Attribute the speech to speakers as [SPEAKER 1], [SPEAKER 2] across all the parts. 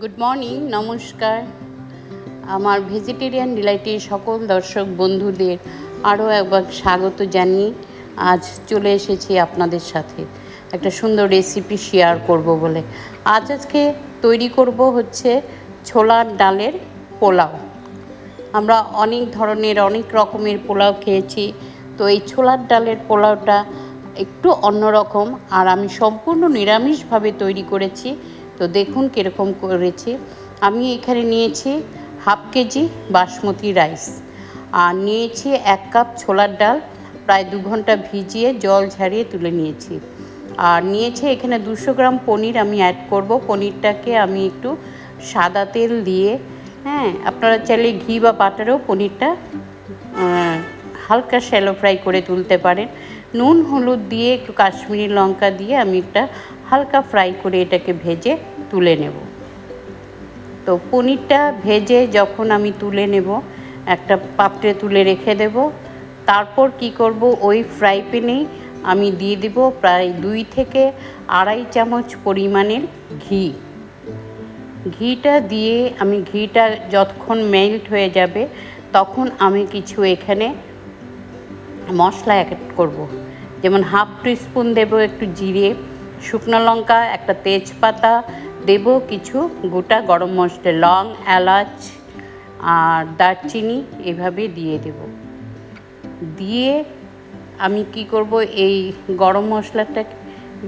[SPEAKER 1] Good morning নমস্কার। আমার vegetarian ডিলাইটের সকল দর্শক বন্ধুদের আরও একবার স্বাগত জানিয়ে আজ চলে এসেছি আপনাদের সাথে। একটা সুন্দর রেসিপি শেয়ার করব বলে। আজ আজকে তৈরি করব হচ্ছে ছোলার ডালের পোলাও। আমরা অনেক ধরনের, অনেক রকমের পোলাও খেয়েছি। তো এই ছোলার ডালের পোলাওটা একটু অন্যরকম আর আমি সম্পূর্ণ নিরামিষভাবে তৈরি করেছি। তো দেখুন কীরকম করেছি। আমি এখানে নিয়েছি হাফ কেজি বাসমতি রাইস। আর নিয়েছি এক কাপ ছোলার ডাল, প্রায় দু ঘণ্টা ভিজিয়ে জল ঝারিয়ে তুলে নিয়েছি। আর নিয়েছে এখানে দুশো গ্রাম পনির আমি অ্যাড করব। পনিরটাকে আমি একটু সাদা তেল দিয়ে হ্যাঁ আপনারা চাইলে ঘি বা বাটারেও পনিরটা হালকা শ্যালো ফ্রাই করে তুলতে পারেন। নুন, হলুদ দিয়ে একটু কাশ্মীরি লঙ্কা দিয়ে আমি একটা হালকা ফ্রাই করে এটাকে ভেজে তুলে নেব। তো পনিরটা ভেজে যখন আমি তুলে নেব, একটা পাত্রে তুলে রেখে দেব। তারপর কি করব, ওই ফ্রাই প্যানেই আমি দিয়ে দেব প্রায় দুই থেকে আড়াই চামচ পরিমাণের ঘি। ঘিটা দিয়ে আমি, ঘিটা যতক্ষণ মেল্ট হয়ে যাবে, তখন আমি কিছু এখানে মশলা অ্যাড করব। যেমন হাফ স্পুন দেব একটু জিরে শুকনো লঙ্কা, একটা তেজপাতা দেব, কিছু গোটা গরম মশলা, লং, এলাচ আর দারচিনি এভাবে দিয়ে দেব। দিয়ে আমি কি করব, এই গরম মশলাটাকে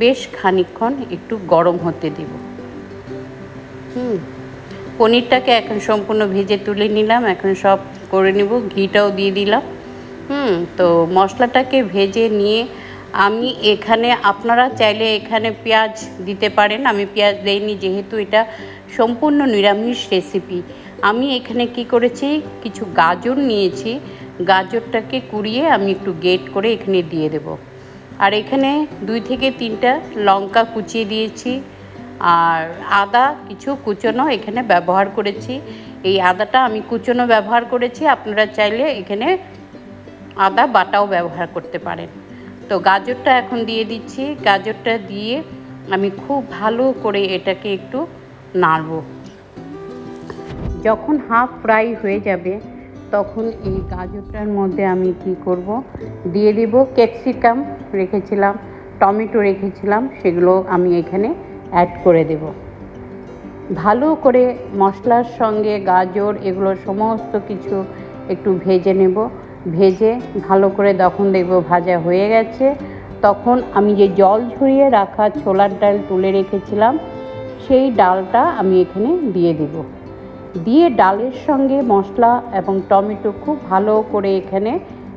[SPEAKER 1] বেশ খানিকক্ষণ একটু গরম হতে দেব। হুম, পনিরটাকে এখন সম্পূর্ণ ভেজে তুলে নিলাম, এখন সব করে নেব, ঘিটাও দিয়ে দিলাম। হুম, তো মশলাটাকে ভেজে নিয়ে আমি এখানে, আপনারা চাইলে এখানে পেঁয়াজ দিতে পারেন। আমি পেঁয়াজ দেইনি, যেহেতু এটা সম্পূর্ণ নিরামিষ রেসিপি আমি এখানে কি করেছি, কিছু গাজর নিয়েছি। গাজরটাকে কুড়িয়ে আমি একটু গেট করে এখানে দিয়ে দেব। আর এখানে দুই থেকে তিনটা লঙ্কা কুচিয়ে দিয়েছি। আর আদা কিছু কুচনো এখানে ব্যবহার করেছি। এই আদাটা আমি কুচনো ব্যবহার করেছি। আপনারা চাইলে এখানে আদা বাটাও ব্যবহার করতে পারেন। তো গাজরটা এখন দিয়ে দিচ্ছি। গাজরটা দিয়ে আমি খুব ভালো করে এটাকে একটু নাড়ব। যখন হাফ ফ্রাই হয়ে যাবে, তখন এই গাজরটার মধ্যে আমি কি করব? দিয়ে দিব ক্যাপসিকাম রেখেছিলাম, টমেটো রেখেছিলাম, সেগুলো আমি এখানে অ্যাড করে দেব। ভালো করে মশলার সঙ্গে গাজর, এগুলো সমস্ত কিছু একটু ভেজে নেব। ভেজে ভালো করে যখন দেখব ভাজা হয়ে গেছে। তখন আমি যে জল ঝরিয়ে রাখা ছোলার ডাল তুলে রেখেছিলাম, সেই ডালটা আমি এখানে দিয়ে দেব। দিয়ে ডালের সঙ্গে মশলা এবং টমেটো খুব ভালো করে এখানে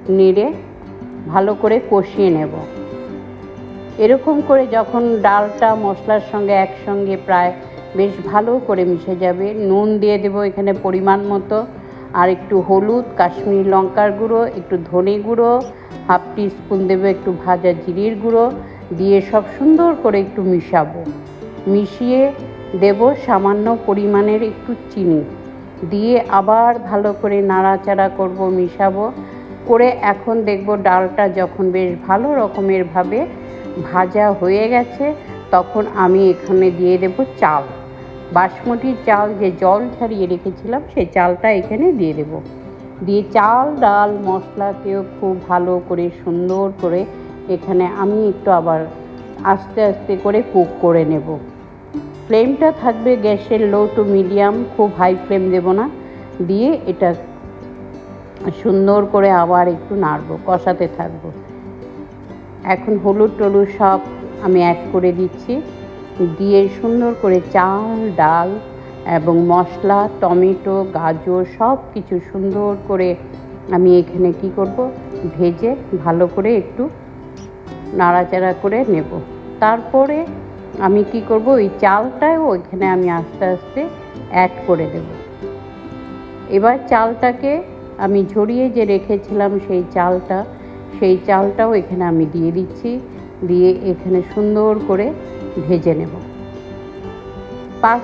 [SPEAKER 1] নেড়ে ভালো করে কষিয়ে নেব। এরকম করে যখন ডালটা মশলার সঙ্গে একসঙ্গে প্রায় বেশ ভালো করে মিশে যাবে, নুন দিয়ে দেবো এখানে পরিমাণ মতো। আর একটু হলুদ, কাশ্মীরি লঙ্কার গুঁড়ো, একটু ধনে গুঁড়ো, হাফ টি স্পুন দেবো একটু ভাজা জিরির গুঁড়ো, দিয়ে সব সুন্দর করে একটু মিশাবো। মিশিয়ে দেব সামান্য পরিমাণের একটু চিনি। দিয়ে আবার ভালো করে নাড়াচাড়া করব, মিশাবো। করে এখন দেখব ডালটা যখন বেশ ভালো রকমের ভাবে ভাজা হয়ে গেছে, তখন আমি এখানে দিয়ে দেব চাল। বাসমতি চাল যে জল ছাড়িয়ে রেখেছিলাম সেই চালটা এখানে দিয়ে দেব। দিয়ে চাল, ডাল, মশলাকেও খুব ভালো করে সুন্দর করে এখানে আমি একটু আবার আস্তে আস্তে করে কুক করে নেব। ফ্লেমটা থাকবে গ্যাসের লো টু মিডিয়াম, খুব হাই ফ্লেম দেব না। দিয়ে এটা সুন্দর করে আবার একটু নাড়বো, কষাতে থাকব। এখন হলুদ টলুদ সব আমি অ্যাড করে দিচ্ছি। দিয়ে সুন্দর করে চাল ডাল এবং মশলা, টমেটো, গাজর সব কিছু সুন্দর করে আমি এখানে কি করব? ভেজে ভালো করে একটু নাড়াচাড়া করে নেব। তারপরে আমি কি করব? ওই চালটাও ওইখানে আমি আস্তে আস্তে অ্যাড করে দেব। এবার চালটাকে আমি ঝরিয়ে যে রেখেছিলাম সেই চালটা, সেই চালটাও এখানে আমি দিয়ে দিচ্ছি। দিয়ে এখানে সুন্দর করে ভেজে নেব। পাঁচ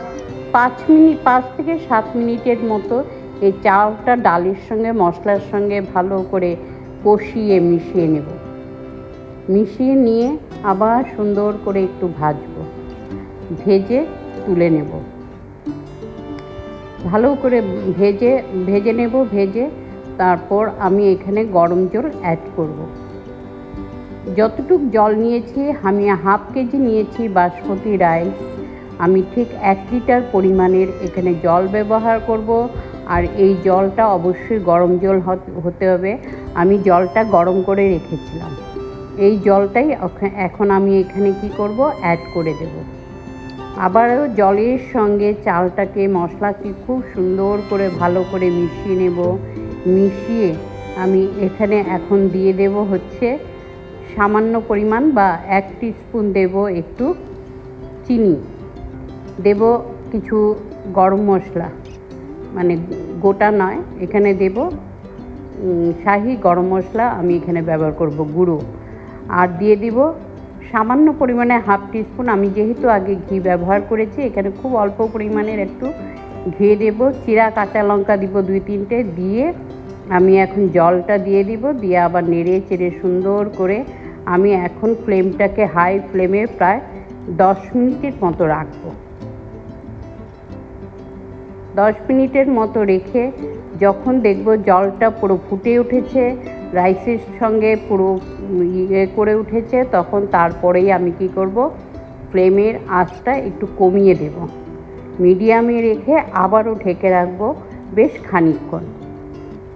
[SPEAKER 1] পাঁচ মিনিট, পাঁচ থেকে সাত মিনিটের মতো এই চালটা ডালের সঙ্গে, মশলার সঙ্গে ভালো করে কষিয়ে মিশিয়ে নেব। মিশিয়ে নিয়ে আবার সুন্দর করে একটু ভাজবো। ভেজে তুলে নেব। ভালো করে ভেজে ভেজে নেব, ভেজে তারপর আমি এখানে গরম জল অ্যাড করব। যতটুক জল নিয়েছি, আমি হাফ কেজি নিয়েছি বাসমতি রাইস। আমি ঠিক এক লিটার পরিমাণের এখানে জল ব্যবহার করব, আর এই জলটা অবশ্যই গরম জল হত- হবে। আমি জলটা গরম করে রেখেছিলাম। এই জলটাই এখন আমি এখানে কি করব অ্যাড করে দেব। আবারও জলের সঙ্গে চালটাকে, মশলাকে খুব সুন্দর করে ভালো করে মিশিয়ে নেব। মিশিয়ে আমি এখানে এখন দিয়ে দেব হচ্ছে সামান্য পরিমাণ বা এক স্পুন দেব একটু চিনি। দেব কিছু গরম মশলা। মানে গোটা নয়, এখানে দেব শাহি গরম মশলা আমি এখানে ব্যবহার করব, গুঁড়ো। আর দিয়ে দিব সামান্য পরিমাণে হাফ টিস্পুন আমি যেহেতু আগে ঘি ব্যবহার করেছি, এখানে খুব অল্প পরিমাণের একটু ঘি দেব, চিরা কাঁচা লঙ্কা দিব দুই তিনটে, দিয়ে আমি এখন জলটা দিয়ে দিব, দিয়ে আবার নেড়ে চেড়ে সুন্দর করে আমি এখন ফ্লেমটাকে হাই ফ্লেমে প্রায় দশ মিনিটের মতো রাখব। দশ মিনিটের মতো রেখে যখন দেখব জলটা পুরো ফুটে উঠেছে, রাইসের সঙ্গে পুরো ইয়ে করে উঠেছে, তখন তারপরেই আমি কি করব, ফ্লেমের আঁচটা একটু কমিয়ে দেব। মিডিয়ামে রেখে আবারও ঢেকে রাখব বেশ খানিকক্ষণ।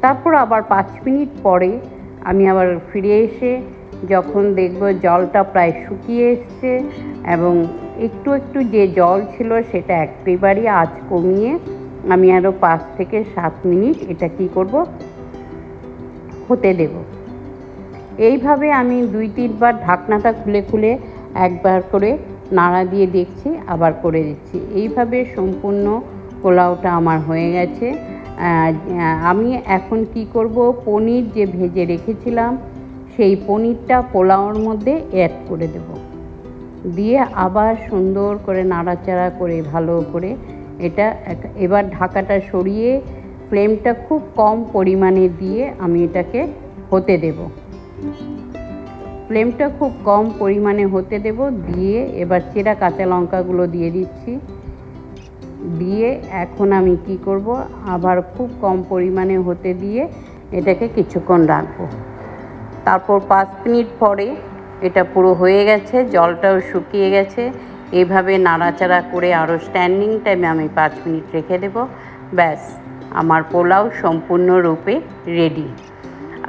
[SPEAKER 1] তারপর আবার পাঁচ মিনিট পরে আমি আবার ফিরে এসে যখন দেখব জলটা প্রায় শুকিয়ে এসছে এবং একটু একটু যে জল ছিল সেটা একেবারেই আঁচ কমিয়ে আমি আরও পাঁচ থেকে সাত মিনিট এটা কি করব? হতে দেব। এইভাবে আমি দুই তিনবার ঢাকনাটা খুলে খুলে একবার করে নাড়া দিয়ে দেখছি, আবার করে দিচ্ছি। এইভাবে সম্পূর্ণ পোলাওটা আমার হয়ে গেছে। আমি এখন কি করব? পনির যে ভেজে রেখেছিলাম, সেই পনিরটা পোলাওর মধ্যে অ্যাড করে দেব। দিয়ে আবার সুন্দর করে নাড়াচাড়া করে, ভালো করে এটা এবার ঢাকাটা সরিয়ে ফ্লেমটা খুব কম পরিমাণে দিয়ে আমি এটাকে হতে দেব। ফ্লেমটা খুব কম পরিমাণে হতে দেব। দিয়ে এবার চেরা কাঁচা লঙ্কাগুলো দিয়ে দিচ্ছি। দিয়ে এখন আমি কি করব? আবার খুব কম পরিমাণে হতে দিয়ে এটাকে কিছুক্ষণ রাখব। তারপর পাঁচ মিনিট পরে এটা পুরো হয়ে গেছে, জলটাও শুকিয়ে গেছে। এইভাবে নাড়াচাড়া করে আরও স্ট্যান্ডিং টাইমে আমি পাঁচ মিনিট রেখে দেব। ব্যাস, আমার পোলাও সম্পূর্ণরূপে রেডি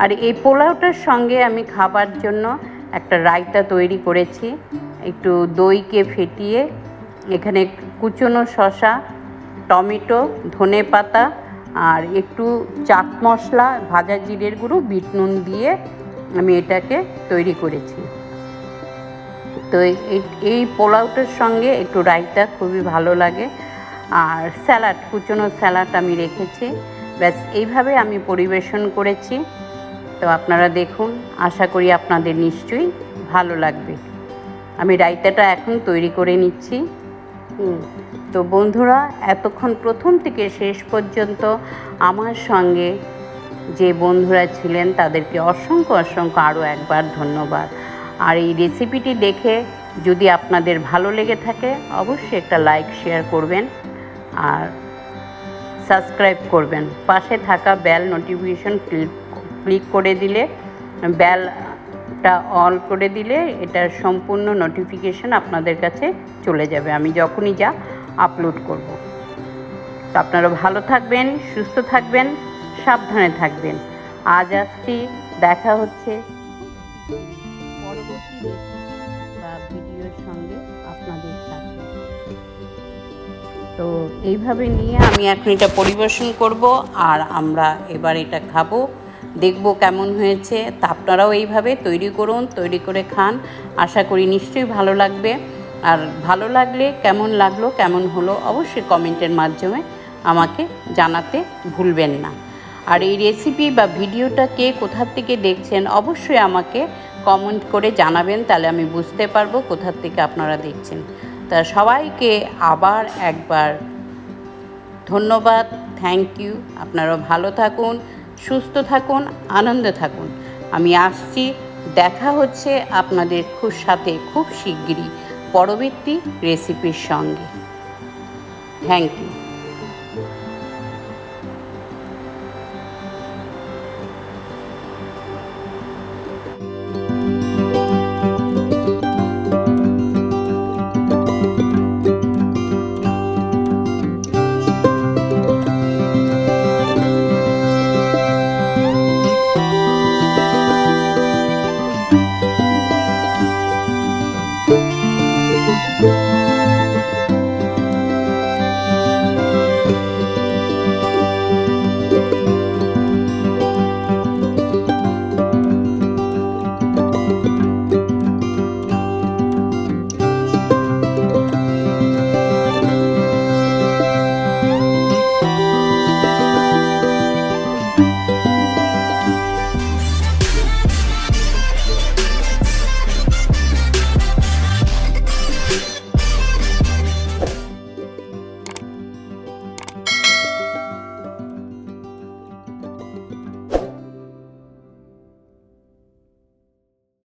[SPEAKER 1] আর এই পোলাওটার সঙ্গে আমি খাবার জন্য একটা রায়তা তৈরি করেছি। একটু দইকে ফেটিয়ে এখানে কুচনো শসা, টমেটো, ধনে পাতা আর একটু চাট মশলা, ভাজা জিরের গুঁড়ো, বিট নুন দিয়ে আমি এটাকে তৈরি করেছি। তো এই পোলাওটার সঙ্গে একটু রায়তা খুবই ভালো লাগে। আর স্যালাড, কুচনো স্যালাড আমি রেখেছি। ব্যাস, এইভাবে আমি পরিবেশন করেছি। তো আপনারা দেখুন, আশা করি আপনাদের নিশ্চয়ই ভালো লাগবে। আমি রায়তাটা এখন তৈরি করে নিচ্ছি। তো বন্ধুরা, এতক্ষণ প্রথম থেকে শেষ পর্যন্ত আমার সঙ্গে যে বন্ধুরা ছিলেন, তাদেরকে অসংখ্য অসংখ্য আরও একবার ধন্যবাদ। আর এই রেসিপিটি দেখে যদি আপনাদের ভালো লেগে থাকে, অবশ্যই একটা লাইক, শেয়ার করবেন আর সাবস্ক্রাইব করবেন। পাশে থাকা বেল নোটিফিকেশন ক্লিক ক্লিক করে দিলে বেলটা অন করে দিলে এটার সম্পূর্ণ নোটিফিকেশন আপনাদের কাছে চলে যাবে। আমি যখনই যা আপলোড করব। তো আপনারা ভালো থাকবেন, সুস্থ থাকবেন, সাবধানে থাকবেন। আজ আসছি, দেখা হচ্ছে আপনাদের তো এইভাবে নিয়ে আমি এখন এটা পরিবেশন করব আর আমরা এবার এটা খাব। দেখব কেমন হয়েছে। তা আপনারাও এইভাবে তৈরি করুন, তৈরি করে খান। আশা করি নিশ্চয়ই ভালো লাগবে। আর ভালো লাগলে, কেমন লাগল, কেমন হলো, অবশ্যই কমেন্টের মাধ্যমে আমাকে জানাতে ভুলবেন না। আর এই রেসিপি বা ভিডিওটা কে কোথার থেকে দেখছেন, অবশ্যই আমাকে কমেন্ট করে জানাবেন, তাহলে আমি বুঝতে পারব কোথার থেকে আপনারা দেখছেন। তা সবাইকে আবার একবার ধন্যবাদ থ্যাংক ইউ আপনারা ভালো থাকুন সুস্থ থাকুন, আনন্দে থাকুন। আমি আসছি, দেখা হচ্ছে আপনাদের খুব সাথে খুব শিগগিরই। পরবর্তী রেসিপির সঙ্গে। Thank you